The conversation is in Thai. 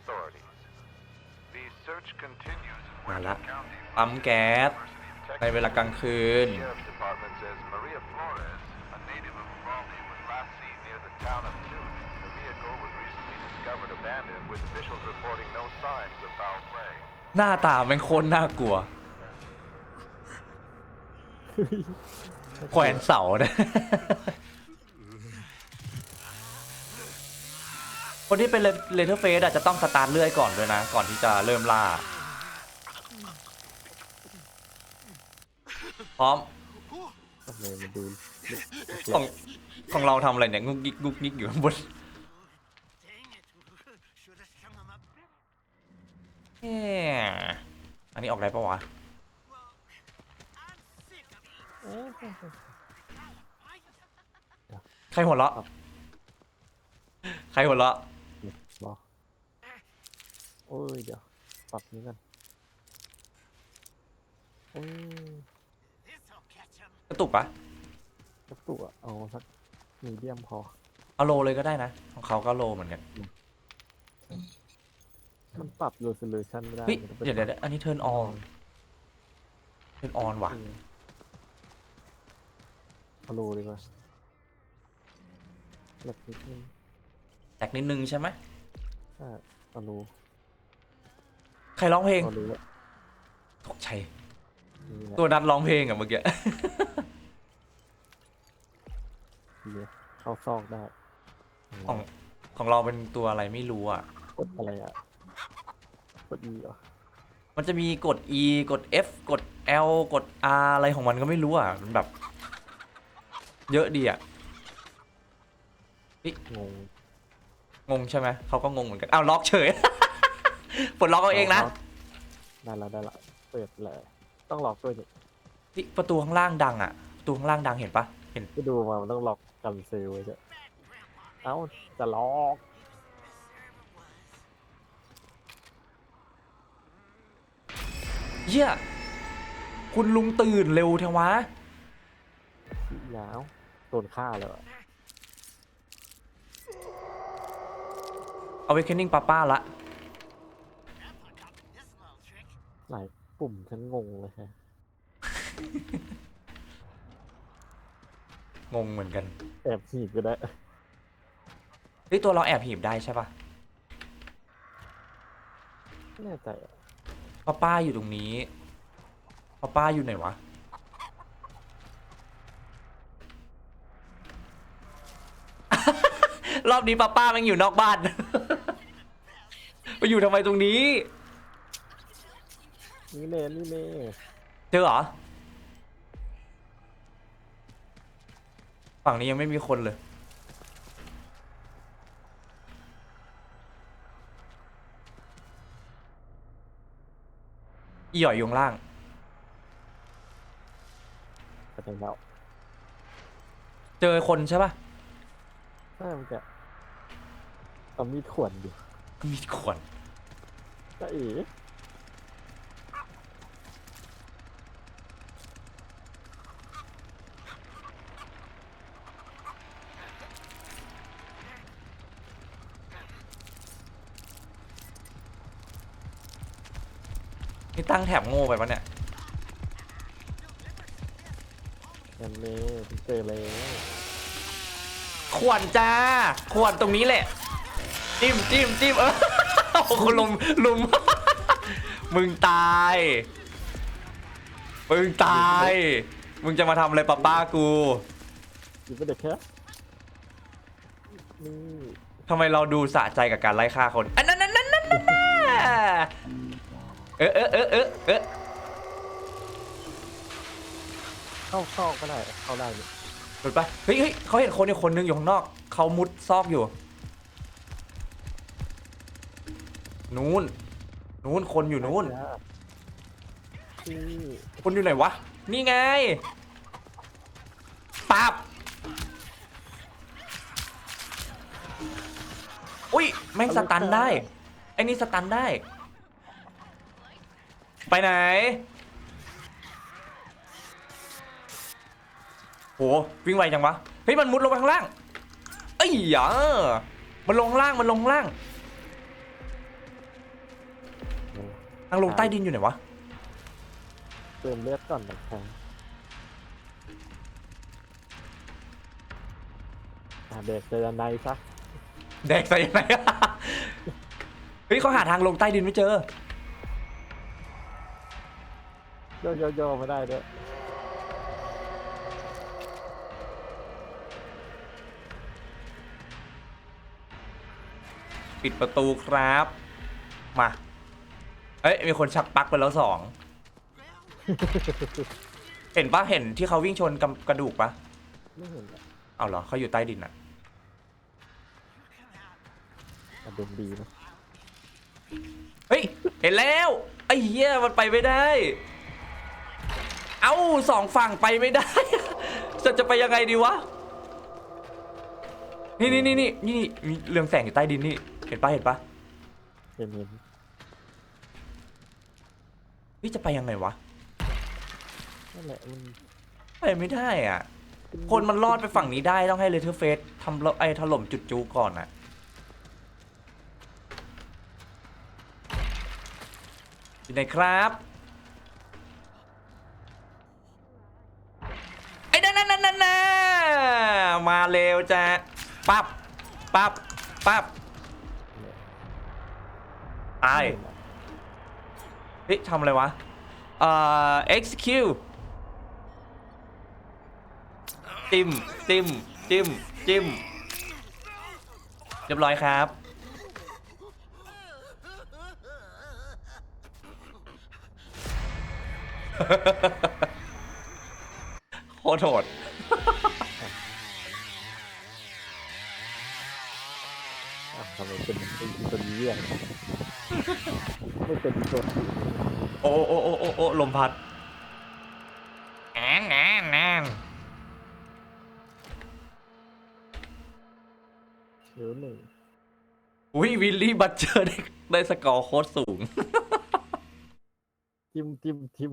authorities. The search continues in มา Huerta ละ County. ปั๊มแก๊ส University of ในเวลากลางคืน The Sheriff's Department says Maria Flores, a native of Uvalde, was last seen near the town of Newt. The vehicle was recently discovered abandoned, with officials reporting no signs of foul play. หน้าตาเป็นโคนน่ากลัว แขวนเสาเนี่ย คนที่เป็นเลเทอร์เฟสอาจจะต้องสตาร์ทเลื่อยก่อนด้วยนะ ก่อนที่จะเริ่มล่า พร้อมทำไมมันดูของของเราทำอะไรเนี่ยงุกยิกงุกยิกอยู่ข้างบนอันนี้ออกได้ปะวะใครหัวเราะใครหัวเราะ โอ้ยเดี๋ยว ปรับนี้กันโอ้ย This'll catch him. กระตุกปะกระตุกอะเอาสักมีเดียมพอ เอาโลเลยก็ได้นะ ของเขาก็โลเหมือนกันมันปรับ resolution ไม่ได้เฮ้ยมันต้องป็นเดี๋ยวเดี๋ยวเดี๋ยวอันนี้เทิร์นออนเทิร์นออนว่ะเอาโลดีกว่าหลักนิดนึงแตกนิดนึงใช่ไหมใช่เอาโล ใครร้องเพลงเอาโลละตกใจนี่แหละตัวนัดร้องเพลงอะเมื่อกี้ดีเลยเข้าซอกได้ของของเราเป็นตัวอะไรไม่รู้อะ กดอะไรอะกด E เหรอมันจะมีกด E กด F กด L กด R อะไรของมันก็ไม่รู้อะ มันแบบ เยอะดีอะ งง งงใช่ไหม เขาก็งงเหมือนกัน อ้าวล็อกเฉย ปลดล็อกเอาเองนะได้ละได้ละเปิดเลย ต้องล็อกด้วยนี่ที่ประตูข้างล่างดังอะประตูข้างล่างดังเห็นปะเห็นก็ดูมามันต้องล็อกกันซีลไว้ใช่ Bad grandpa. เอ้าจะล็อกเยี่ยคุณลุงตื่นเร็วเทวะขี้ยาวโดนฆ่าแล้วอะเอาเวคเคนนิ่งป้าป้าละ หลายปุ่มฉันงงเลยฮะงงเหมือนกันแอบฉีดก็ได้ เฮ้ยตัวเราแอบหีบได้ใช่ปะไม่แน่ใจอะป้าป้าอยู่ตรงนี้ป้าป้าอยู่ไหนวะ รอบนี้ป้าป้ามันอยู่นอกบ้าน ไปอยู่ทำไมตรงนี้ นี่เน่นี่เน่เจอเหรอ ฝั่งนี้ยังไม่มีคนเลย อีหย่อยอยข้างล่าง กระเทงแล้วเจอคนใช่ปะถ้ามันจะเอามีดขวนอยู่มีขวนจ้าเอ๋ นี่ตั้งแถบโง่ไปปะเนี่ยยันเน่เจอแล้วขวนจ้าขวนตรงนี้แหละ จิ้มจิ้มจิ้มเออโอ้โหลุมลุม มึงตาย มึงตาย มึงจะมาทำอะไรป้าป้ากูอยู่เป็นเด็กแค่นี่ทำไมเราดูสะใจกับการไล่ฆ่าคนอันนั้นนั้นนั้นนั้นนั้น เออเออเออเออเออเข้าซอกก็ได้เข้าได้นี่หลุดปะเฮ้ยเฮ้ยเขาเห็นคนอยู่คนนึงอยู่ข้างนอก เขามุดซอกอยู่ นู้น นู้นคนอยู่นู้นนี่คนอยู่ไหนวะ นี่ไงปับอุ้ย แม่งสตันได้ ไอ้นี่สตันได้ ไปไหน โห วิ่งไวจังวะ เฮ้ย มันมุดลงไปข้างล่าง เอ้ยหยามันลงข้างล่าง มันลงข้างล่างางลงใต้ดินอยู่ไหนวะ เติมเลือดก่อนนะครับอ่าเด็กเจอในซะ แดกใส่ยังไง เฮ้ยเขาหาทางลงใต้ดินไม่เจอ โยโยโยไม่ได้ด้วยปิดประตูครับ มา เอ้ย มีคนชักปลั๊กไปแล้วสอง เห็นปะเห็นที่เขาวิ่งชนกำกระดูกปะไม่เห็นอะเอาเหรอเขาอยู่ใต้ดินอะประเด็นดีนะ เฮ้ย เห็นแล้ว ไอ้เหี้ย มันไปไม่ได้เอ้าสองฝั่งไปไม่ได้ จะจะไปยังไงดีวะ นี่นี่นี่นี่นี่มีเรืองแสงอยู่ใต้ดินนี่ เห็นปะเห็นปะเห็นเห็นนี่จะไปยังไงวะ นั่นแหละมันไปไม่ได้อะ คนมันรอดไปฝั่งนี้ได้ต้องให้เลเทอร์เฟสทำลไอ้ถล่มจุดจูก่อนอะ อยู่ไหนครับ ไอ้นั่นนั่นนั่นนั่นน่ะ มาเร็วจ้ะปั๊บปั๊บปั๊บตายเห็นอะเฮ้ยทำอะไรวะเอ่อ execute จิ้มจิ้มจิ้มจิ้มเรียบร้อยครับ โคตรโหด ทำไมเป็นเป็นตัวนี้เยี่ยงไม่เป็นตัวอื่นโอ้โอ้โอ้โอ้โอ้ลมพัดแอนแอนแอนเชื้อหนึ่งอุ้ยวิลลี่บัตเจอร์ได้ได้สกอร์โคตรสูงจิ้มจิ้มจิ้ม